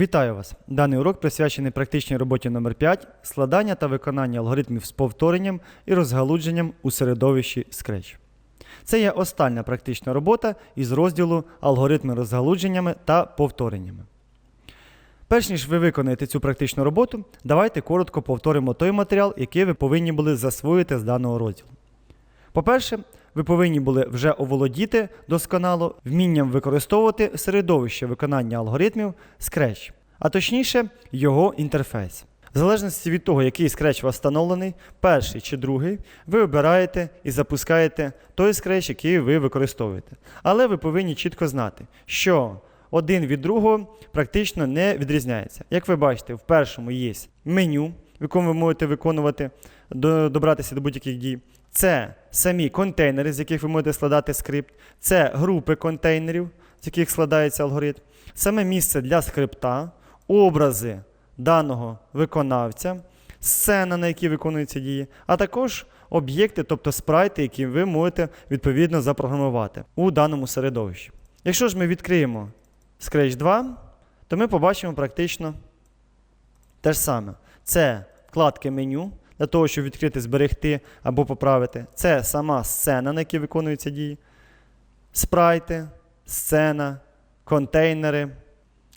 Вітаю вас! Даний урок присвячений практичній роботі номер 5 складання та виконання алгоритмів з повторенням і розгалудженням у середовищі Scratch. Це є остання практична робота із розділу алгоритми розгалудженнями та повтореннями. Перш ніж ви виконаєте цю практичну роботу, давайте коротко повторимо той матеріал, який ви повинні були засвоїти з даного розділу. По-перше, ви повинні були вже оволодіти досконало вмінням використовувати середовище виконання алгоритмів Scratch, а точніше його інтерфейс. В залежності від того, який Scratch у встановлений, перший чи другий, ви обираєте і запускаєте той Scratch, який ви використовуєте. Але ви повинні чітко знати, що один від другого практично не відрізняється. Як ви бачите, в першому є меню, в якому ви можете виконувати, до- добратися до будь-яких дій. Це самі контейнери, з яких ви можете складати скрипт, це групи контейнерів, з яких складається алгоритм, саме місце для скрипта, образи даного виконавця, сцена, на якій виконуються дії, а також об'єкти, тобто спрайти, які ви можете відповідно запрограмувати у даному середовищі. Якщо ж ми відкриємо Scratch 2, то ми побачимо практично те ж саме. Це вкладки меню для того, щоб відкрити, зберегти або поправити. Це сама сцена, на якій виконуються дії, спрайти, сцена, контейнери,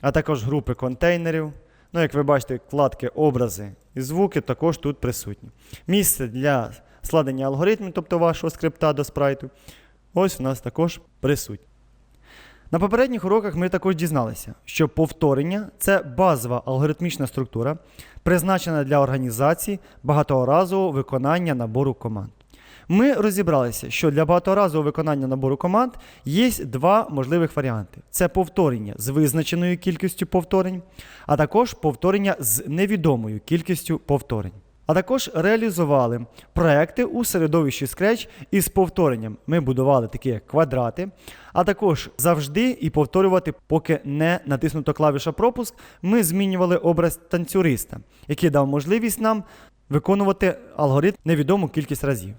а також групи контейнерів. Ну, як ви бачите, вкладки образи і звуки також тут присутні. Місце для складення алгоритмів, тобто вашого скрипта до спрайту, ось у нас також присутнє. На попередніх уроках ми також дізналися, що повторення це базова алгоритмічна структура, призначена для організації багаторазового виконання набору команд. Ми розібралися, що для багаторазового виконання набору команд є два можливих варіанти: це повторення з визначеною кількістю повторень, а також повторення з невідомою кількістю повторень. А також реалізували проекти у середовищі Scratch із повторенням. Ми будували такі як квадрати, а також завжди і повторювати, поки не натиснуто клавіша пропуск, ми змінювали образ танцюриста, який дав можливість нам виконувати алгоритм невідому кількість разів.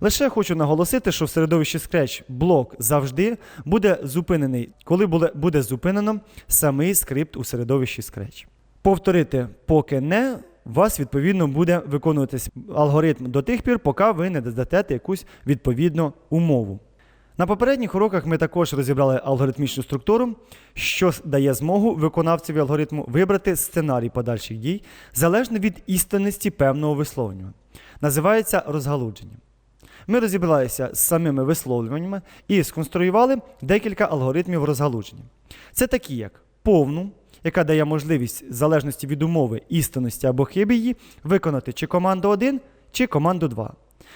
Лише хочу наголосити, що в середовищі Scratch блок завжди буде зупинений, коли буде, зупинено самий скрипт у середовищі Scratch. Повторити поки не, у вас відповідно буде виконуватись алгоритм до тих пір, поки ви не додасте якусь відповідну умову. На попередніх уроках ми також розібрали алгоритмічну структуру, що дає змогу виконавцеві алгоритму вибрати сценарій подальших дій залежно від істинності певного висловлювання. Називається розгалудженням. Ми розібралися з самими висловлюваннями і сконструювали декілька алгоритмів розгалудження. Це такі, як повну, яка дає можливість, в залежності від умови істинності або хиби її, виконати чи команду 1, чи команду 2.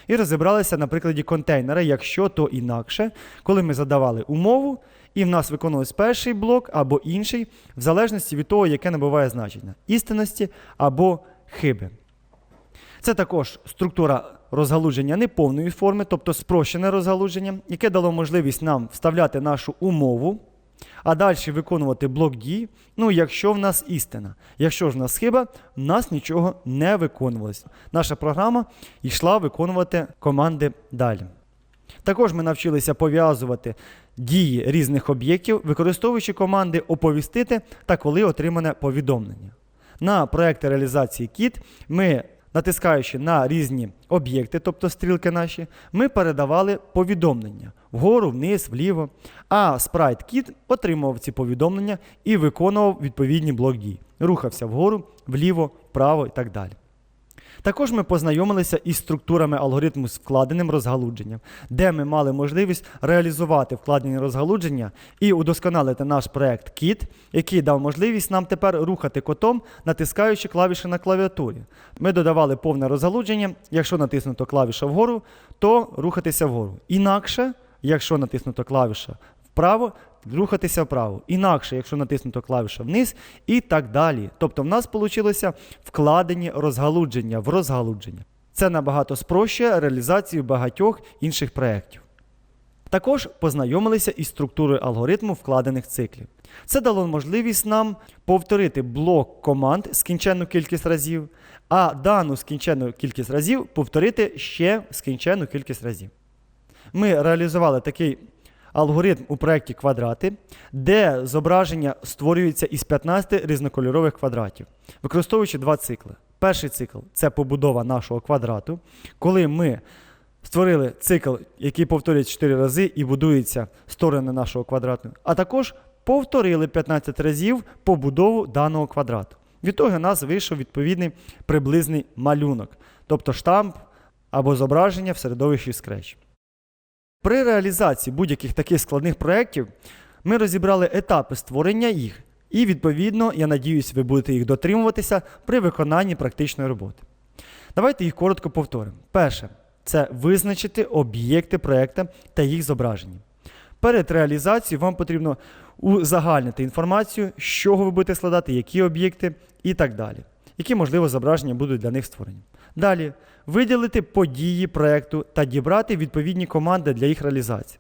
І розібралися на прикладі контейнера, якщо то інакше, коли ми задавали умову, і в нас виконувався перший блок або інший, в залежності від того, яке набуває значення істинності або хиби. Це також структура розгалудження неповної форми, тобто спрощене розгалудження, яке дало можливість нам вставляти нашу умову, а далі виконувати блок дій, ну, якщо в нас істина. Якщо ж в нас хиба, в нас нічого не виконувалося. Наша програма йшла виконувати команди далі. Також ми навчилися пов'язувати дії різних об'єктів, використовуючи команди оповістити та коли отримане повідомлення. На проекти реалізації KIT ми, натискаючи на різні об'єкти, тобто стрілки наші, ми передавали повідомлення вгору, вниз, вліво. А спрайт-кіт отримував ці повідомлення і виконував відповідні блок дій. Рухався вгору, вліво, вправо і так далі. Також ми познайомилися із структурами алгоритму з вкладеним розгалудженням, де ми мали можливість реалізувати вкладені розгалудження і удосконалити наш проект KIT, який дав можливість нам тепер рухати котом, натискаючи клавіші на клавіатурі. Ми додавали повне розгалудження, якщо натиснуто клавіша вгору, то рухатися вгору. Інакше, якщо натиснуто клавіша вправо, рухатися вправо. Інакше, якщо натиснуто клавіша вниз і так далі. Тобто в нас вийшло вкладені розгалудження в розгалудження. Це набагато спрощує реалізацію багатьох інших проєктів. Також познайомилися із структурою алгоритму вкладених циклів. Це дало можливість нам повторити блок команд скінченну кількість разів, а дану скінченну кількість разів повторити ще скінченну кількість разів. Ми реалізували такий алгоритм у проєкті квадрати, де зображення створюється із 15 різнокольорових квадратів, використовуючи два цикли. Перший цикл це побудова нашого квадрату, коли ми створили цикл, який повторюється 4 рази і будується сторони нашого квадрату, а також повторили 15 разів побудову даного квадрату. Відтоді у нас вийшов відповідний приблизний малюнок, тобто штамп або зображення в середовищі Scratch. При реалізації будь-яких таких складних проєктів ми розібрали етапи створення їх, і, відповідно, я надіюсь, ви будете їх дотримуватися при виконанні практичної роботи. Давайте їх коротко повторимо. Перше це визначити об'єкти проєкту та їх зображення. Перед реалізацією вам потрібно узагальнити інформацію, з чого ви будете складати, які об'єкти і так далі, які, можливо, зображення будуть для них створені. Далі виділити події проєкту та дібрати відповідні команди для їх реалізації.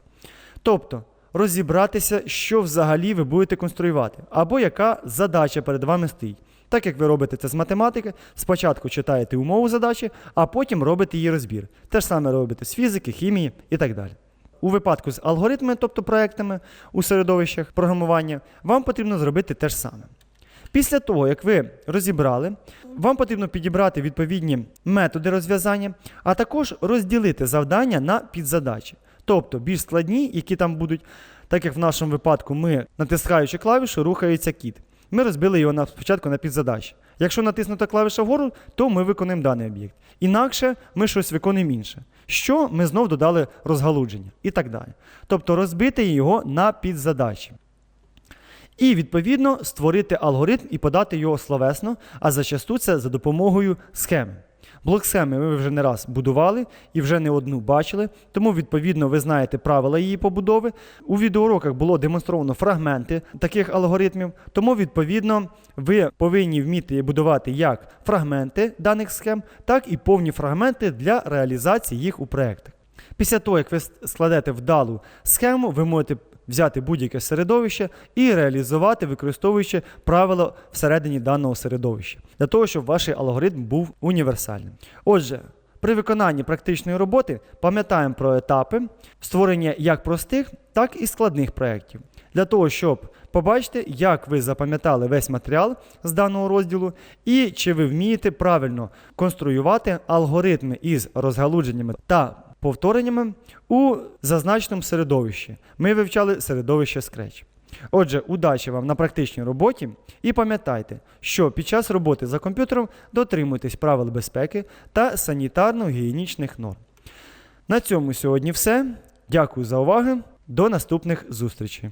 Тобто розібратися, що взагалі ви будете конструювати, або яка задача перед вами стоїть. Так як ви робите це з математики, спочатку читаєте умову задачі, а потім робите її розбір. Те ж саме робите з фізики, хімії і так далі. У випадку з алгоритмами, тобто проектами у середовищах програмування, вам потрібно зробити те ж саме. Після того, як ви розібрали, вам потрібно підібрати відповідні методи розв'язання, а також розділити завдання на підзадачі. Тобто більш складні, які там будуть, так як в нашому випадку ми, натискаючи клавішу, рухається кіт. Ми розбили його на, спочатку на підзадачі. Якщо натиснута клавіша вгору, то ми виконуємо даний об'єкт. Інакше ми щось виконуємо інше. Що ми знов додали розгалудження і так далі. Тобто розбити його на підзадачі. І, відповідно, створити алгоритм і подати його словесно, а зачасту це за допомогою схеми. Блок схеми ви вже не раз будували і вже не одну бачили, тому, відповідно, ви знаєте правила її побудови. У відеоуроках було демонстровано фрагменти таких алгоритмів, тому, відповідно, ви повинні вміти будувати як фрагменти даних схем, так і повні фрагменти для реалізації їх у проєктах. Після того, як ви складете вдалу схему, ви можете взяти будь-яке середовище і реалізувати, використовуючи правила всередині даного середовища, для того, щоб ваш алгоритм був універсальним. Отже, при виконанні практичної роботи пам'ятаємо про етапи створення як простих, так і складних проєктів. Для того, щоб побачити, як ви запам'ятали весь матеріал з даного розділу, і чи ви вмієте правильно конструювати алгоритми із розгалудженнями та повтореннями у зазначеному середовищі. Ми вивчали середовище Scratch. Отже, удачі вам на практичній роботі і пам'ятайте, що під час роботи за комп'ютером дотримуйтесь правил безпеки та санітарно-гігієнічних норм. На цьому сьогодні все. Дякую за увагу. До наступних зустрічей.